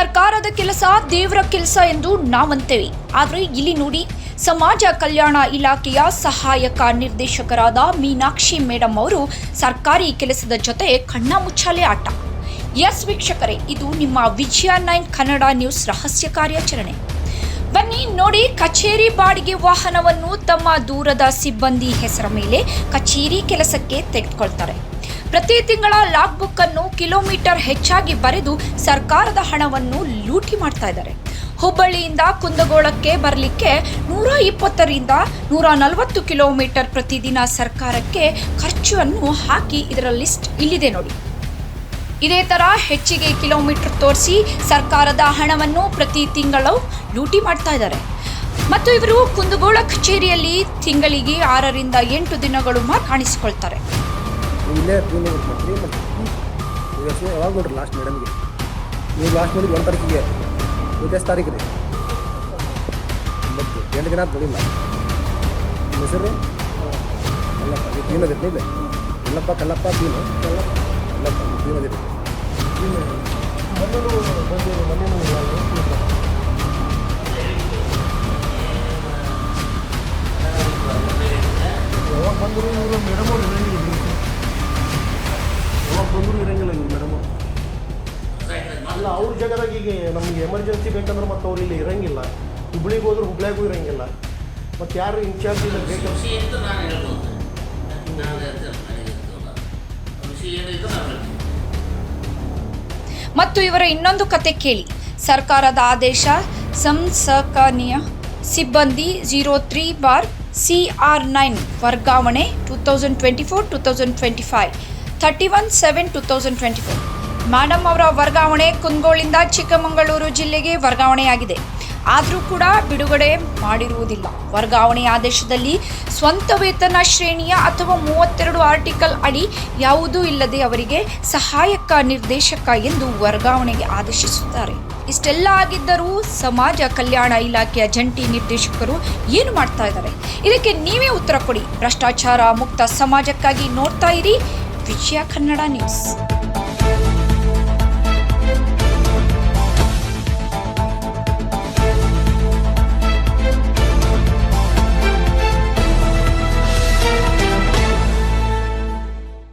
ಸರ್ಕಾರದ ಕೆಲಸ, ದೇವರ ಕೆಲಸ ಎಂದು ನಾವಂತೇವೆ. ಆದರೆ ಇಲ್ಲಿ ನೋಡಿ, ಸಮಾಜ ಕಲ್ಯಾಣ ಇಲಾಖೆಯ ಸಹಾಯಕ ನಿರ್ದೇಶಕರಾದ ಮೀನಾಕ್ಷಿ ಮೇಡಮ್ ಅವರು ಸರ್ಕಾರಿ ಕೆಲಸದ ಜೊತೆ ಕಣ್ಣ ಮುಚ್ಚಾಲೆ ಆಟ. ಎಸ್ ವೀಕ್ಷಕರೇ, ಇದು ನಿಮ್ಮ ವಿಜಯ ನೈನ್ ಕನ್ನಡ ನ್ಯೂಸ್ ರಹಸ್ಯ ಕಾರ್ಯಾಚರಣೆ. ಬನ್ನಿ ನೋಡಿ, ಕಚೇರಿ ಬಾಡಿಗೆ ವಾಹನವನ್ನು ತಮ್ಮ ದೂರದ ಸಿಬ್ಬಂದಿ ಹೆಸರ ಮೇಲೆ ಕಚೇರಿ ಕೆಲಸಕ್ಕೆ ತೆಗೆದುಕೊಳ್ತಾರೆ. ಪ್ರತಿ ತಿಂಗಳ ಲಾಗ್ ಬುಕ್ ಅನ್ನು ಕಿಲೋಮೀಟರ್ ಹೆಚ್ಚಾಗಿ ಬರೆದು ಸರ್ಕಾರದ ಹಣವನ್ನು ಲೂಟಿ ಮಾಡ್ತಾ ಇದ್ದಾರೆ. ಹುಬ್ಬಳ್ಳಿಯಿಂದ ಕುಂದಗೋಳಕ್ಕೆ ಬರಲಿಕ್ಕೆ ನೂರ ಇಪ್ಪತ್ತರಿಂದ ನೂರ ನಲವತ್ತು ಕಿಲೋಮೀಟರ್ ಪ್ರತಿದಿನ ಸರ್ಕಾರಕ್ಕೆ ಖರ್ಚನ್ನು ಹಾಕಿ ಇದರ ಲಿಸ್ಟ್ ಇಲ್ಲಿದೆ ನೋಡಿ. ಇದೇ ತರ ಹೆಚ್ಚಿಗೆ ಕಿಲೋಮೀಟರ್ ತೋರಿಸಿ ಸರ್ಕಾರದ ಹಣವನ್ನು ಪ್ರತಿ ತಿಂಗಳು ಲೂಟಿ ಮಾಡ್ತಾ ಇದ್ದಾರೆ. ಮತ್ತು ಇವರು ಕುಂದಗೋಳ ಕಚೇರಿಯಲ್ಲಿ ತಿಂಗಳಿಗೆ ಆರರಿಂದ ಎಂಟು ದಿನಗಳು ಮಾತ್ರ ಕಾಣಿಸಿಕೊಳ್ತಾರೆ. ಇಲ್ಲೇ ಮಾಡ್ತೀರಿ ಮತ್ತು ಹೆಸರು ಯಾವಾಗ ನೋಡ್ರಿ ಲಾಸ್ಟ್ ಮೇಡಮ್ಗೆ ನೀವು ಲಾಸ್ಟ್ ನೋಡಿ ಒಂದು ತಾರೀಕಿಗೆ? ಇವತ್ತೆಷ್ಟು ತಾರೀಕು ರೀ ಒಂಬತ್ತು. ಎಂಟು ದಿನ ಬಡಿಲ್ಲ ನಿಮ್ಮ ಹೆಸರು? ಅಲ್ಲಪ್ಪ ನೀವು ಟೀಮ್ ಅದಿರಿ ಇಲ್ಲ ಇಲ್ಲಪ್ಪ ಕಲ್ಲಪ್ಪ ಟೀಮು ಅಲ್ಲಪ್ಪ ದೀನೋದಿತ್ತು ಮನೆಯೂ ಅದಿರಿ ಯಾವಾಗ ಅಲ್ಲ ಅವ್ರ ಜಾಗದಾಗ ಈಗ ನಮ್ಗೆ ಎಮರ್ಜೆನ್ಸಿ ಬೇಕಂದ್ರೆ ಮತ್ತೆ ಅವ್ರು ಇಲ್ಲಿ ಇರಂಗಿಲ್ಲ. ಹುಬ್ಳಿಗೆ ಹೋದ್ರೆ ಹುಬ್ಳ್ಯಾಗೂ ಇರಂಗಿಲ್ಲ. ಮತ್ತು ಯಾರು ಇನ್ಚಾರ್ಜ್ ಇಲ್ಲ ಬೇಕಂತ ಖುಷಿ ಅಂತ ನಾನು ಹೇಳ್ಬೋದು. ನಾನು ಹೇಳ್ತೇನೆ ನನಗಿರ್ತಲ್ಲ ಖುಷಿ ಏನಿದೆ ನಾನು ಹೇಳ್ತೀನಿ. ಮತ್ತು ಇವರ ಇನ್ನೊಂದು ಕತೆ ಕೇಳಿ. ಸರ್ಕಾರದ ಆದೇಶ ಸಂಸಕನೀಯ ಸಿಬ್ಬಂದಿ zero three bar C R nine ವರ್ಗಾವಣೆ two thousand twenty four two thousand twenty five thirty one seven two thousand twenty four madam ಅವರ ವರ್ಗಾವಣೆ ಕುಂದಗೋಳಿಂದ ಚಿಕ್ಕಮಗಳೂರು ಜಿಲ್ಲೆಗೆ ವರ್ಗಾವಣೆಯಾಗಿದೆ. ಆದರೂ ಕೂಡ ಬಿಡುಗಡೆ ಮಾಡಿರುವುದಿಲ್ಲ. ವರ್ಗಾವಣೆ ಆದೇಶದಲ್ಲಿ ಸ್ವಂತ ವೇತನ ಶ್ರೇಣಿಯ ಅಥವಾ ಮೂವತ್ತೆರಡು ಆರ್ಟಿಕಲ್ ಅಡಿ ಯಾವುದೂ ಇಲ್ಲದೆ ಅವರಿಗೆ ಸಹಾಯಕ ನಿರ್ದೇಶಕ ಎಂದು ವರ್ಗಾವಣೆಗೆ ಆದೇಶಿಸುತ್ತಾರೆ. ಇಷ್ಟೆಲ್ಲ ಆಗಿದ್ದರೂ ಸಮಾಜ ಕಲ್ಯಾಣ ಇಲಾಖೆಯ ಜಂಟಿ ನಿರ್ದೇಶಕರು ಏನು ಮಾಡ್ತಾ ಇದ್ದಾರೆ? ಇದಕ್ಕೆ ನೀವೇ ಉತ್ತರ ಕೊಡಿ. ಭ್ರಷ್ಟಾಚಾರ ಮುಕ್ತ ಸಮಾಜಕ್ಕಾಗಿ ನೋಡ್ತಾ ಇರಿ ವಿಜಯ ಕನ್ನಡ ನ್ಯೂಸ್.